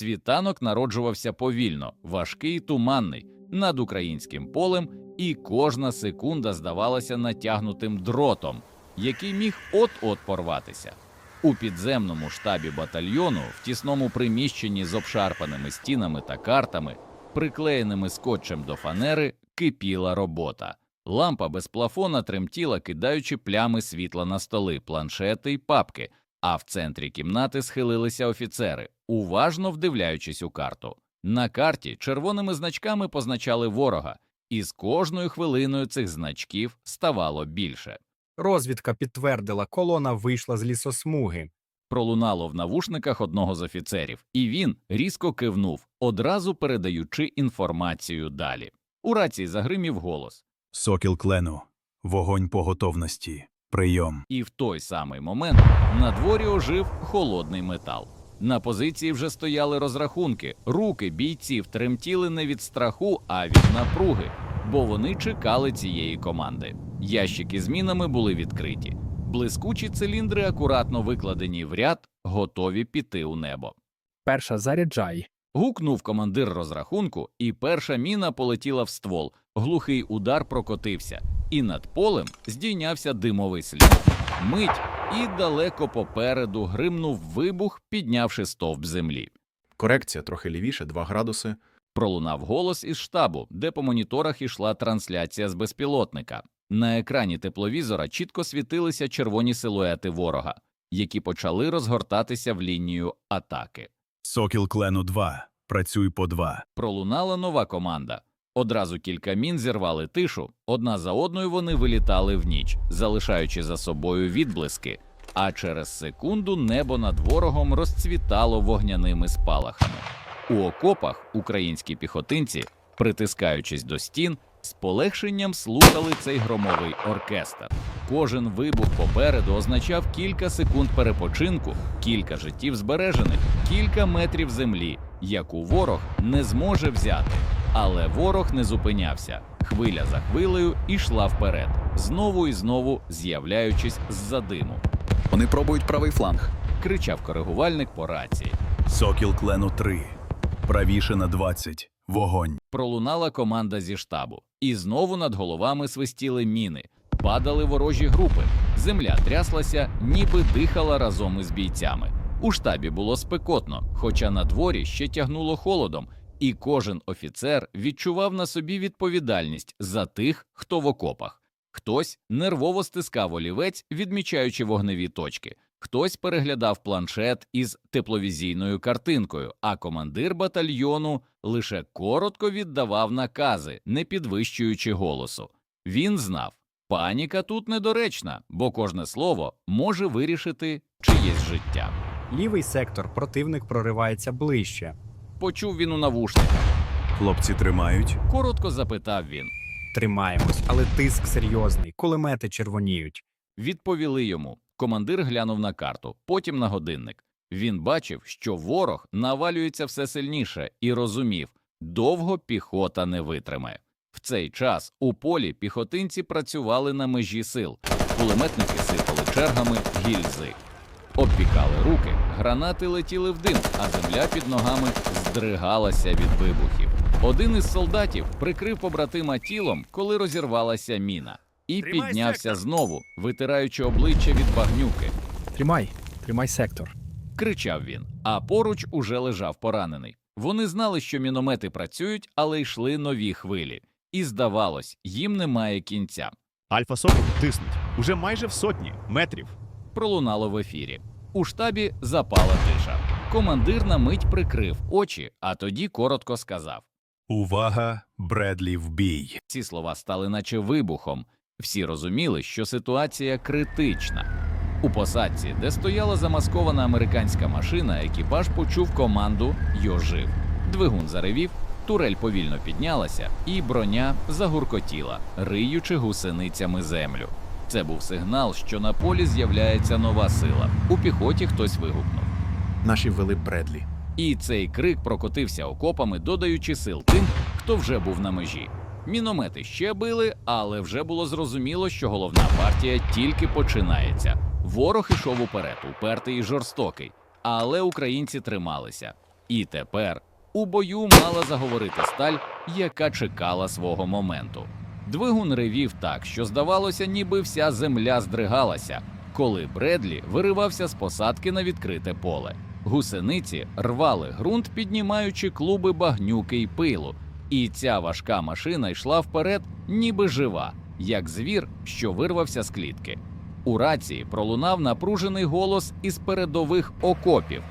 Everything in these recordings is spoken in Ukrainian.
Світанок народжувався повільно, важкий і туманний над українським полем, і кожна секунда здавалася натягнутим дротом, який міг от-от порватися. У підземному штабі батальйону, в тісному приміщенні з обшарпаними стінами та картами, приклеєними скотчем до фанери, кипіла робота. Лампа без плафона тремтіла, кидаючи плями світла на столи, планшети й папки, а в центрі кімнати схилилися офіцери, уважно вдивляючись у карту. На карті червоними значками позначали ворога, і з кожною хвилиною цих значків ставало більше. Розвідка підтвердила, колона вийшла з лісосмуги. Пролунало в навушниках одного з офіцерів, і він різко кивнув, одразу передаючи інформацію далі. У рації загримів голос, Сокіл клену. Вогонь по готовності. Прийом. і в той самий момент на дворі ожив холодний метал. На позиції вже стояли розрахунки, руки бійців тремтіли не від страху, а від напруги, бо вони чекали цієї команди. Ящики з мінами були відкриті. Блискучі циліндри акуратно викладені в ряд, готові піти у небо. Перша заряджай. Гукнув командир розрахунку, і перша міна полетіла в ствол. Глухий удар прокотився, і над полем здійнявся димовий слід. Мить і далеко попереду гримнув вибух, піднявши стовп землі. Корекція трохи лівіше, 2 градуси. Пролунав голос із штабу, де по моніторах ішла трансляція з безпілотника. На екрані тепловізора чітко світилися червоні силуети ворога, які почали розгортатися в лінію атаки. Сокіл клену 2. Працюй по 2. Пролунала нова команда. Одразу кілька мін зірвали тишу, одна за одною вони вилітали в ніч, залишаючи за собою відблиски. А через секунду небо над ворогом розцвітало вогняними спалахами. У окопах українські піхотинці, притискаючись до стін, з полегшенням слухали цей громовий оркестр. Кожен вибух попереду означав кілька секунд перепочинку, кілька життів збережених, кілька метрів землі, яку ворог не зможе взяти. Але ворог не зупинявся. Хвиля за хвилею ішла вперед, знову і знову з'являючись з-за диму. Вони пробують правий фланг. Кричав коригувальник по рації. Сокіл клену 3. Правіше на 20. Вогонь. Пролунала команда зі штабу, і знову над головами свистіли міни, падали ворожі групи. Земля тряслася, ніби дихала разом із бійцями. У штабі було спекотно, хоча на дворі ще тягнуло холодом, і кожен офіцер відчував на собі відповідальність за тих, хто в окопах. Хтось нервово стискав олівець, відмічаючи вогневі точки. Хтось переглядав планшет із тепловізійною картинкою, а командир батальйону лише коротко віддавав накази, не підвищуючи голосу. Він знав, паніка тут недоречна, бо кожне слово може вирішити чиєсь життя. Лівий сектор противник проривається ближче. Почув він у навушниках. Хлопці тримають. Коротко запитав він. Тримаємось, але тиск серйозний, кулемети червоніють. Відповіли йому. Командир глянув на карту, потім на годинник. Він бачив, що ворог навалюється все сильніше, і розумів, довго піхота не витримає. В цей час у полі піхотинці працювали на межі сил, кулеметники сипали чергами гільзи. Обпікали руки, гранати летіли в дим, а земля під ногами здригалася від вибухів. Один із солдатів прикрив побратима тілом, коли розірвалася міна, і Тримай піднявся сектор! знову, витираючи обличчя від багнюки. Тримай, тримай сектор. Кричав він, а поруч уже лежав поранений. Вони знали, що міномети працюють, але йшли нові хвилі. І здавалось, їм немає кінця. Альфа Сокол тиснуть уже майже в сотні метрів. Пролунало в ефірі. У штабі запала тиша. Командир на мить прикрив очі, а тоді коротко сказав. Увага! Бредлі в бій. Ці слова стали наче вибухом. Всі розуміли, що ситуація критична. У посадці, де стояла замаскована американська машина, екіпаж почув команду «Йожив». Двигун заревів, турель повільно піднялася, і броня загуркотіла, риючи гусеницями землю. Це був сигнал, що на полі з'являється нова сила. У піхоті хтось вигукнув. Наші ввели Бредлі. І цей крик прокотився окопами, додаючи сил тим, хто вже був на межі. Міномети ще били, але вже було зрозуміло, що головна партія тільки починається. Ворог ішов уперед, упертий і жорстокий, але українці трималися. І тепер у бою мала заговорити сталь, яка чекала свого моменту. Двигун ревів так, що здавалося, ніби вся земля здригалася, коли Бредлі виривався з посадки на відкрите поле. Гусениці рвали ґрунт, піднімаючи клуби багнюки й пилу, і ця важка машина йшла вперед, ніби жива, як звір, що вирвався з клітки. У рації пролунав напружений голос із передових окопів.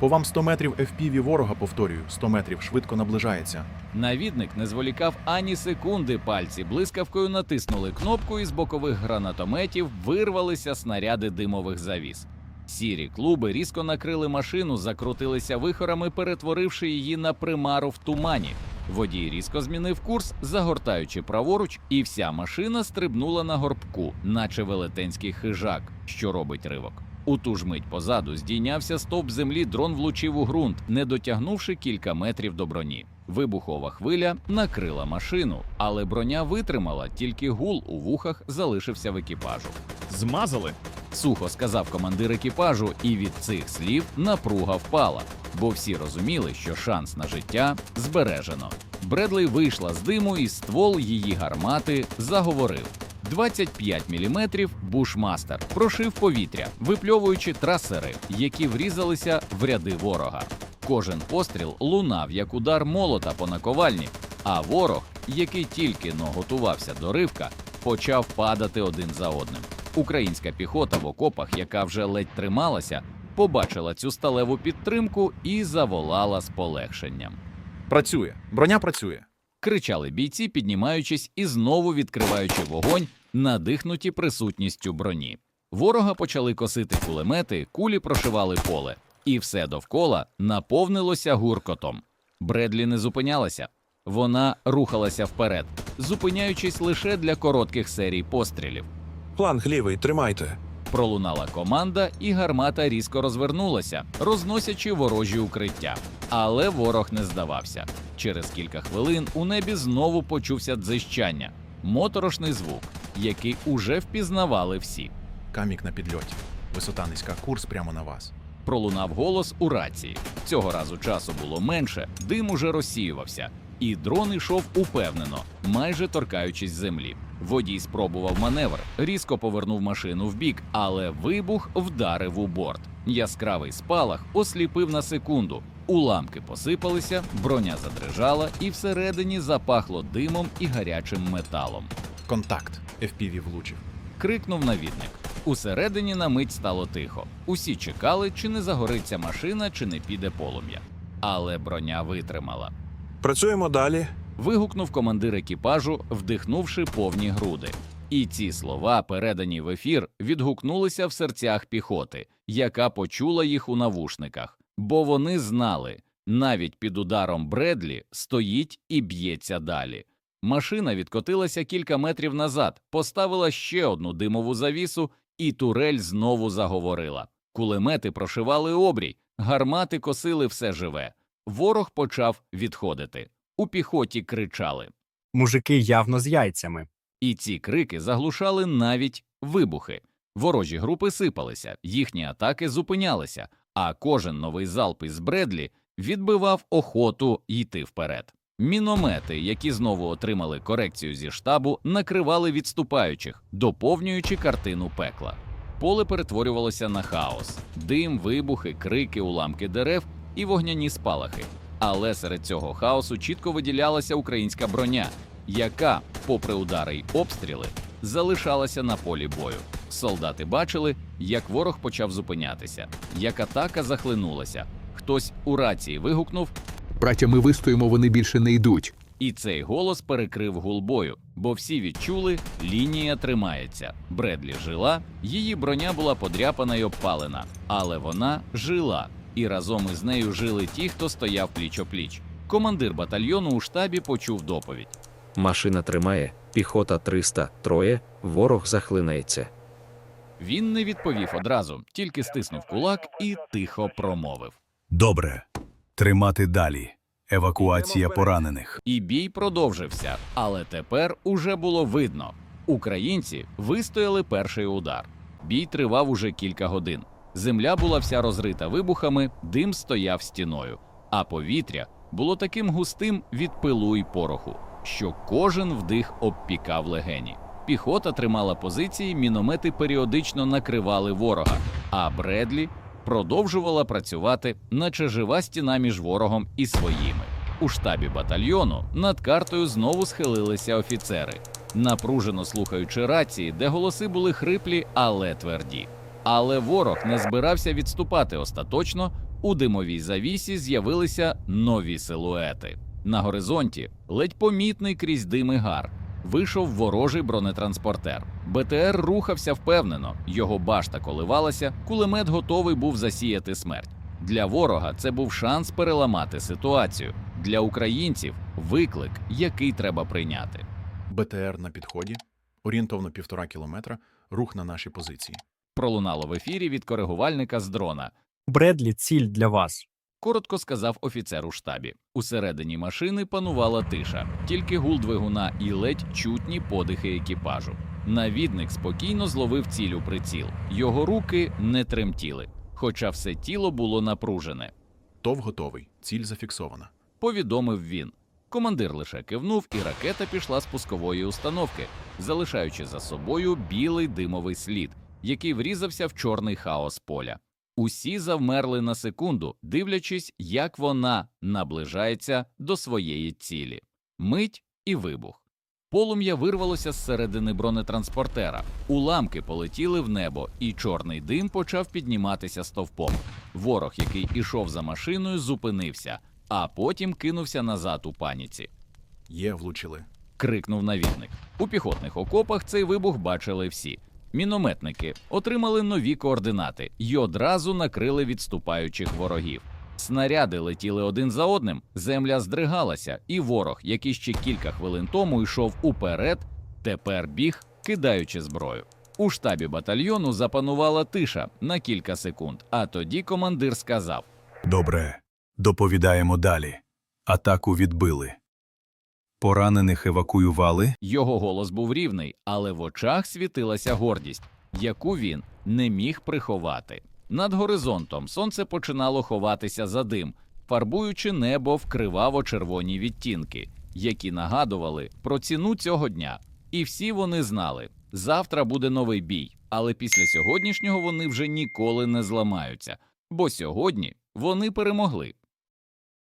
По вам 100 метрів FPV ворога, повторюю, 100 метрів швидко наближається. Навідник не зволікав ані секунди. Пальці блискавкою натиснули кнопку, і з бокових гранатометів вирвалися снаряди димових завіс. Сірі клуби різко накрили машину, закрутилися вихорами, перетворивши її на примару в тумані. Водій різко змінив курс, загортаючи праворуч, і вся машина стрибнула на горбку, наче велетенський хижак, що робить ривок. У ту ж мить позаду здійнявся стовп землі, дрон влучив у ґрунт, не дотягнувши кілька метрів до броні. Вибухова хвиля накрила машину, але броня витримала, тільки гул у вухах залишився в екіпажу. Змазали. Сухо сказав командир екіпажу, і від цих слів напруга впала, бо всі розуміли, що шанс на життя збережено. Бредлей вийшла з диму, і ствол її гармати заговорив. 25 мм бушмастер прошив повітря, випльовуючи трасери, які врізалися в ряди ворога. Кожен постріл лунав як удар молота по наковальні, а ворог, який тільки но готувався до ривка, почав падати один за одним. Українська піхота в окопах, яка вже ледь трималася, побачила цю сталеву підтримку і заволала з полегшенням. Працює. Броня працює. Кричали бійці, піднімаючись і знову відкриваючи вогонь, надихнуті присутністю броні. Ворога почали косити кулемети, кулі прошивали поле, і все довкола наповнилося гуркотом. Бредлі не зупинялася. Вона рухалася вперед, зупиняючись лише для коротких серій пострілів. Фланг лівий, тримайте. Пролунала команда, і гармата різко розвернулася, розносячи ворожі укриття. Але ворог не здавався. Через кілька хвилин у небі знову почувся дзищання, моторошний звук, який уже впізнавали всі. Камік на підльоті. Висота низька, курс прямо на вас. Пролунав голос у рації. Цього разу часу було менше, дим уже розсіювався, і дрон йшов упевнено, майже торкаючись землі. Водій спробував маневр, різко повернув машину вбік, але вибух вдарив у борт. Яскравий спалах осліпив на секунду. Уламки посипалися, броня задрижала, і всередині запахло димом і гарячим металом. Контакт. FPV влучив. Крикнув навідник. Усередині на мить стало тихо. Усі чекали, чи не загориться машина, чи не піде полум'я. Але броня витримала. Працюємо далі. Вигукнув командир екіпажу, вдихнувши повні груди. І ці слова, передані в ефір, відгукнулися в серцях піхоти, яка почула їх у навушниках, бо вони знали, навіть під ударом Бредлі стоїть і б'ється далі. Машина відкотилася кілька метрів назад, поставила ще одну димову завісу, і турель знову заговорила. Кулемети прошивали обрій, гармати косили все живе. Ворог почав відходити. У піхоті кричали. Мужики явно з яйцями. І ці крики заглушали навіть вибухи. Ворожі групи сипалися, їхні атаки зупинялися, а кожен новий залп із Бредлі відбивав охоту йти вперед. Міномети, які знову отримали корекцію зі штабу, накривали відступаючих, доповнюючи картину пекла. Поле перетворювалося на хаос: дим, вибухи, крики, уламки дерев і вогняні спалахи. Але серед цього хаосу чітко виділялася українська броня, яка, попри удари й обстріли, залишалася на полі бою. Солдати бачили, як ворог почав зупинятися, як атака захлинулася. Хтось у рації вигукнув, Браття, ми вистоїмо, вони більше не йдуть. і цей голос перекрив гул бою, бо всі відчули, лінія тримається. Бредлі жила, її броня була подряпана й обпалена, але вона жила, і разом із нею жили ті, хто стояв пліч-опліч. Командир батальйону у штабі почув доповідь. Машина тримає, піхота 300, троє, ворог захлинається. Він не відповів одразу, тільки стиснув кулак і тихо промовив. Добре. Тримати далі. Евакуація поранених. І бій продовжився, але тепер уже було видно. Українці вистояли перший удар. Бій тривав уже кілька годин. Земля була вся розрита вибухами, дим стояв стіною. а повітря було таким густим від пилу і пороху, що кожен вдих обпікав легені. Піхота тримала позиції, міномети періодично накривали ворога, а Бредлі продовжувала працювати, наче жива стіна між ворогом і своїми. У штабі батальйону над картою знову схилилися офіцери, напружено слухаючи рації, де голоси були хриплі, але тверді. Але ворог не збирався відступати остаточно. У димовій завісі з'явилися нові силуети. На горизонті ледь помітний крізь дими гар. Вийшов ворожий бронетранспортер. БТР рухався впевнено, його башта коливалася, кулемет готовий був засіяти смерть. Для ворога це був шанс переламати ситуацію. Для українців виклик, який треба прийняти. БТР на підході, орієнтовно півтора кілометра, рух на наші позиції. Пролунало в ефірі від коригувальника з дрона. Бредлі, ціль для вас. Коротко сказав офіцер у штабі. Усередині машини панувала тиша, тільки гул двигуна і ледь чутні подихи екіпажу. Навідник спокійно зловив ціль у приціл. Його руки не тремтіли, хоча все тіло було напружене. ТОВ готовий, ціль зафіксована. Повідомив він. Командир лише кивнув, і ракета пішла з пускової установки, залишаючи за собою білий димовий слід, який врізався в чорний хаос поля. Усі завмерли на секунду, дивлячись, як вона наближається до своєї цілі. Мить і вибух. Полум'я вирвалося з середини бронетранспортера, уламки полетіли в небо, і чорний дим почав підніматися стовпом. Ворог, який ішов за машиною, зупинився, а потім кинувся назад у паніці. Є, влучили. Крикнув навідник. У піхотних окопах цей вибух бачили всі. Мінометники отримали нові координати і одразу накрили відступаючих ворогів. Снаряди летіли один за одним, земля здригалася, і ворог, який ще кілька хвилин тому йшов уперед, тепер біг, кидаючи зброю. У штабі батальйону запанувала тиша на кілька секунд, а тоді командир сказав: Добре. Доповідаємо далі. Атаку відбили. Поранених евакуювали. Його голос був рівний, але в очах світилася гордість, яку він не міг приховати. Над горизонтом сонце починало ховатися за дим, фарбуючи небо в криваво-червоні відтінки, які нагадували про ціну цього дня. І всі вони знали, завтра буде новий бій, але після сьогоднішнього вони вже ніколи не зламаються, бо сьогодні вони перемогли.